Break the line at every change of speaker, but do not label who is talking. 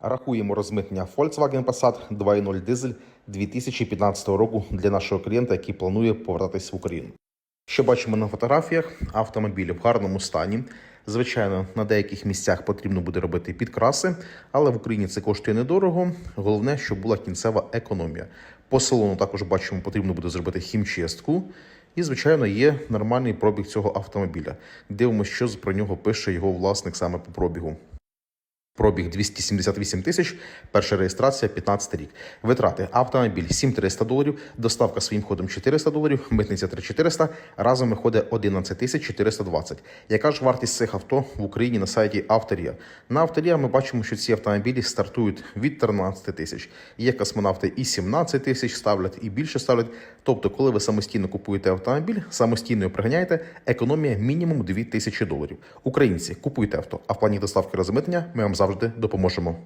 Рахуємо розмитнення Volkswagen Passat 2.0 дизель 2015 року для нашого клієнта, який планує повертатись в Україну. Що бачимо на фотографіях, автомобіль в гарному стані. Звичайно, на деяких місцях потрібно буде робити підкраси, але в Україні це коштує недорого. Головне, щоб була кінцева економія. По салону також бачимо, потрібно буде зробити хімчистку. І, звичайно, є нормальний пробіг цього автомобіля. Дивимося, що про нього пише його власник саме по пробігу. Пробіг 278 тисяч, перша реєстрація 15 рік. Витрати автомобіль 7300 доларів, доставка своїм ходом 400 доларів, митниця 3400, разом виходить 11 тисяч 420. Яка ж вартість цих авто в Україні на сайті Авторія? На Авторія ми бачимо, що ці автомобілі стартують від 13 тисяч. Є космонавти і 17 тисяч ставлять, і більше ставлять. Тобто, коли ви самостійно купуєте автомобіль, самостійно його приганяєте, економія мінімум 2 тисячі доларів. Українці, купуйте авто, а в плані доставки розмитнення ми вам завжди допоможемо.